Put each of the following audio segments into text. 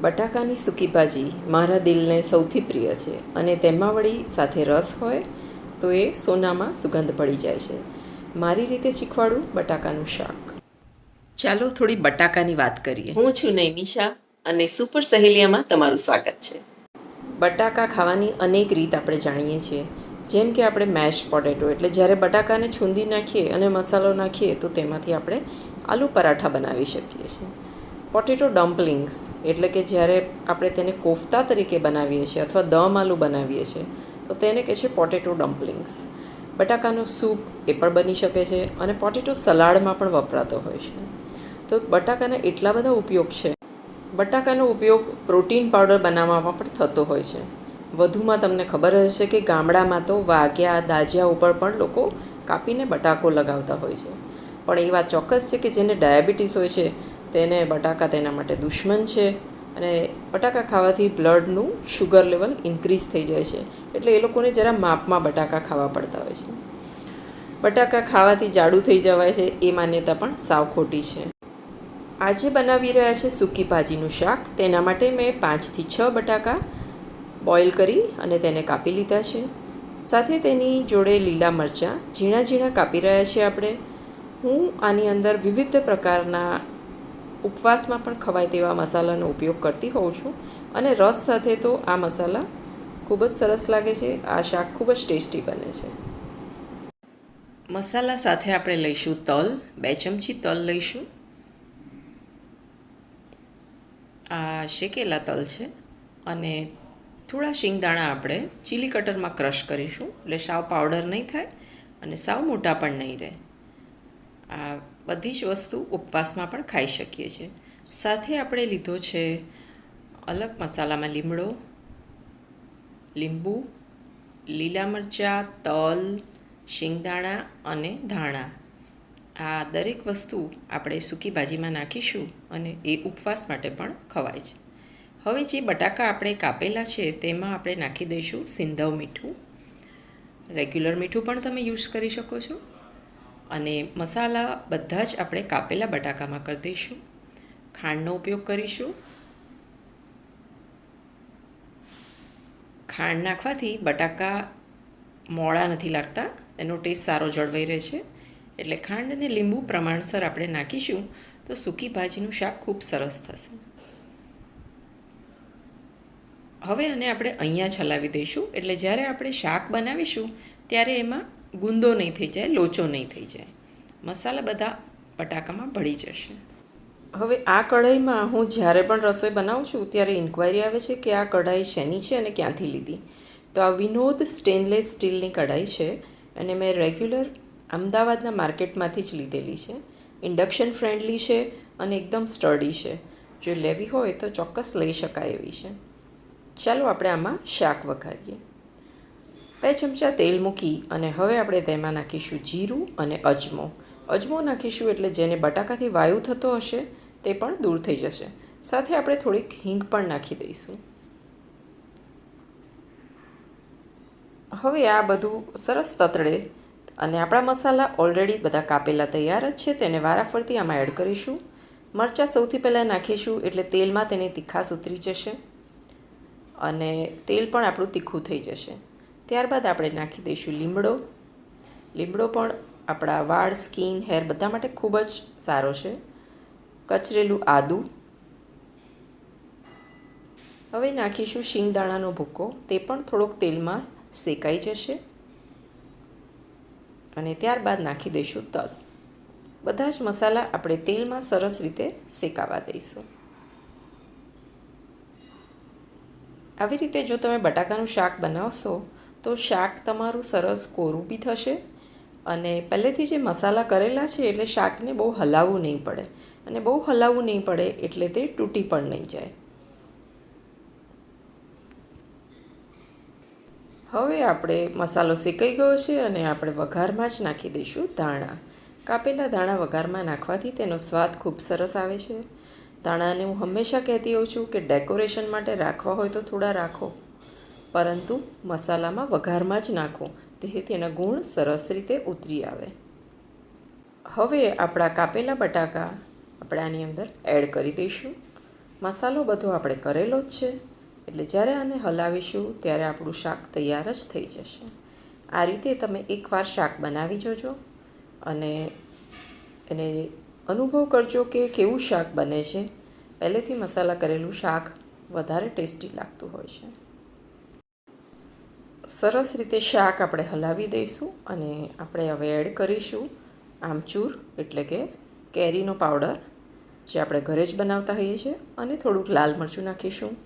બટાકાની સૂકી ભાજી મારા દિલને સૌથી પ્રિય છે અને તેમાં વળી સાથે રસ હોય તો એ સોનામાં સુગંધ પડી જાય છે. મારી રીતે શીખવાડું બટાકાનું શાક. ચાલો થોડી બટાકાની વાત કરીએ. હું છું નૈમિષા અને સુપર સહેલિયામાં તમારું સ્વાગત છે. બટાકા ખાવાની અનેક રીત આપણે જાણીએ છીએ. જેમ કે આપણે મેશ પોટેટો એટલે જ્યારે બટાકાને છૂંદી નાખીએ અને મસાલો નાખીએ તો તેમાંથી આપણે આલુ પરાઠા બનાવી શકીએ છીએ. પોટેટો ડમ્પલિંગ્સ એટલે કે જ્યારે આપણે તેને કોફતા તરીકે બનાવીએ છીએ અથવા દમ આલુ બનાવીએ છીએ, તો તેને કહે છે પોટેટો ડમ્પલિંગ્સ. બટાકાનો સૂપ એ પણ બની શકે છે અને પોટેટો સલાડમાં પણ વપરાતો હોય છે. તો બટાકાના એટલા બધા ઉપયોગ છે. બટાકાનો ઉપયોગ પ્રોટીન પાવડર બનાવવામાં પણ થતો હોય છે. વધુમાં તમને ખબર હશે કે ગામડામાં તો વાગ્યા, દાજિયા ઉપર પણ લોકો કાપીને બટાકો લગાવતા હોય છે. પણ એ વાત ચોક્કસ છે કે જેને ડાયાબિટીસ હોય છે તેને બટાકા તેના માટે દુશ્મન છે અને બટાકા ખાવાથી બ્લડનું શુગર લેવલ ઇન્ક્રીઝ થઈ જાય છે. એટલે એ લોકોને જરા માપમાં બટાકા ખાવા પડતા હોય છે. બટાકા ખાવાથી જાડું થઈ જવાય છે, એ માન્યતા પણ સાવ ખોટી છે. આજે બનાવી રહ્યા છે સૂકી ભાજીનું શાક. તેના માટે મેં પાંચથી છ બટાકા બોઇલ કરી અને તેને કાપી લીધા છે. સાથે તેની જોડે લીલા મરચાં ઝીણા ઝીણા કાપી રહ્યા છીએ આપણે. હું આની અંદર વિવિધ પ્રકારના ઉપવાસમાં પણ ખવાય તેવા મસાલાનો ઉપયોગ કરતી હોઉં છું. અને રસ સાથે તો આ મસાલા ખૂબ જ સરસ લાગે છે. આ શાક ખૂબ જ ટેસ્ટી બને છે. મસાલા સાથે આપણે લઈશું તલ. બે ચમચી તલ લઈશું. આ શેકેલા તલ છે. અને થોડા શિંગદાણા આપણે ચીલી કટરમાં ક્રશ કરીશું. એટલે સાવ પાવડર નહીં થાય અને સાવ મોટા પણ નહીં રહે. આ બધી જ વસ્તુ ઉપવાસમાં પણ ખાઈ શકીએ છીએ. સાથે આપણે લીધો છે અલગ મસાલામાં લીમડો, લીંબુ, લીલા મરચાં, તલ, શિંગદાણા અને ધાણા. આ દરેક વસ્તુ આપણે સૂકી ભાજીમાં નાખીશું અને એ ઉપવાસ માટે પણ ખવાય છે. હવે જે બટાકા આપણે કાપેલા છે તેમાં આપણે નાખી દઈશું સિંધવ મીઠું. રેગ્યુલર મીઠું પણ તમે યુઝ કરી શકો છો. અને મસાલા બધા જ આપણે કાપેલા બટાકામાં કરી દઈશું. ખાંડનો ઉપયોગ કરીશું. ખાંડ નાખવાથી બટાકા મોળા નથી લાગતા, એનો ટેસ્ટ સારો જળવાઈ રહે છે. એટલે ખાંડ અને લીંબુ પ્રમાણસર આપણે નાખીશું, તો સૂકી ભાજીનું શાક ખૂબ સરસ થશે. હવે આને આપણે અહીંયા છલાવી દઈશું. એટલે જ્યારે આપણે શાક બનાવીશું, ત્યારે એમાં ગુંદો નહીં થઈ જાય, લોચો નહીં થઈ જાય. મસાલા બધા બટાકામાં ભળી જશે. હવે આ કઢાઈમાં હું જ્યારે પણ રસોઈ બનાવું છું, ત્યારે ઇન્ક્વાયરી આવે છે કે આ કઢાઈ શેની છે અને ક્યાંથી લીધી? તો આ વિનોદ સ્ટેનલેસ સ્ટીલની કઢાઈ છે અને મેં રેગ્યુલર અમદાવાદના માર્કેટમાંથી જ લીધેલી છે. ઇન્ડક્શન ફ્રેન્ડલી છે અને એકદમ સ્ટડી છે. જો લેવી હોય તો ચોક્કસ લઈ શકાય એવી છે. ચાલો આપણે આમાં શાક વઘારીએ. બે ચમચા તેલ મૂકી અને હવે આપણે તેમાં નાખીશું જીરું અને અજમો. અજમો નાખીશું એટલે જેને બટાકાથી વાયુ થતો હશે, તે પણ દૂર થઈ જશે. સાથે આપણે થોડીક હિંગ પણ નાખી દઈશું. હવે આ બધું સરસ તતડે અને આપણા મસાલા ઓલરેડી બધા કાપેલા તૈયાર જ છે, તેને વારાફરતી આમાં એડ કરીશું. મરચાં સૌથી પહેલાં નાખીશું એટલે તેલમાં તેની તીખાશ ઉતરી જશે અને તેલ પણ આપણું તીખું થઈ જશે. ત્યારબાદ આપણે નાખી દઈશું લીમડો. લીમડો પણ આપણા વાળ, સ્કિન, હેર બધા માટે ખૂબ જ સારો છે. કચરેલું આદું. હવે નાખીશું શિંગદાણાનો ભૂકો. તે પણ થોડોક તેલમાં શેકાઈ જશે. અને ત્યારબાદ નાખી દઈશું તલ. બધા જ મસાલા આપણે તેલમાં સરસ રીતે શેકાવા દઈશું. આવી રીતે જો તમે બટાકાનું શાક બનાવશો તો શાક તમારું સરસ કોરું બી થશે અને પહેલેથી જે મસાલા કરેલા છે એટલે શાકને બહુ હલાવવું નહીં પડે અને બહુ હલાવવું નહીં પડે એટલે તે તૂટી પણ નહીં જાય. હવે આપણે મસાલો શેકાઈ ગયો છે અને આપણે વઘારમાં જ નાખી દઈશું ધાણા. કાપેલા ધાણા વઘારમાં નાખવાથી તેનો સ્વાદ ખૂબ સરસ આવે છે. ધાણાને હું હંમેશા કહેતી હોઉં છું કે ડેકોરેશન માટે રાખવા હોય તો થોડા રાખો. પરંતુ મસાલામાં વઘારમાં જ નાખો, તેથી તેના ગુણ સરસ રીતે ઉતરી આવે. હવે આપણા કાપેલા બટાકા આપણે આની અંદર એડ કરી દઈશું. મસાલો બધો આપણે કરેલો જ છે, એટલે જ્યારે આને હલાવીશું ત્યારે આપણું શાક તૈયાર જ થઈ જશે. આ રીતે તમે એકવાર શાક બનાવી જોજો અને એને અનુભવ કરજો કે કેવું શાક બને છે. પહેલેથી મસાલા કરેલું શાક વધારે ટેસ્ટી લાગતું હોય છે. સરસ રીતે શાક આપણે હલાવી દઈશું અને આપણે હવે એડ કરીશું આમચૂર, એટલે કે કેરીનો પાવડર, જે આપણે ઘરે જ બનાવતા હોઈએ છીએ, અને થોડુંક લાલ મરચું નાખીશું.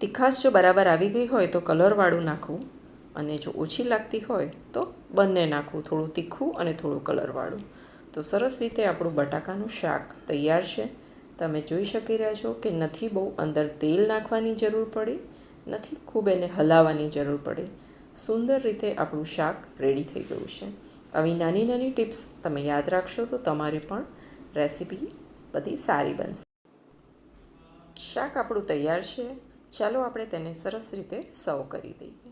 તીખાશ જો બરાબર આવી ગઈ હોય તો કલરવાળું નાખવું અને જો ઓછી લાગતી હોય તો બંને નાખવું થોડું તીખું અને થોડું કલરવાળું તો સરસ રીતે આપણું બટાકાનું શાક તૈયાર છે. તમે જોઈ શકી રહ્યા છો કે નથી બહુ અંદર તેલ નાખવાની જરૂર પડી. નથી, ખૂબ એને હલાવવાની જરૂર પડે. સુંદર રીતે આપણું શાક રેડી થઈ ગયું છે. આવી નાની નાની ટિપ્સ તમે યાદ રાખશો તો તમારી પણ રેસીપી બધી સારી બનશે. શાક આપણું તૈયાર છે. ચાલો આપણે તેને સરસ રીતે સર્વ કરી દઈએ.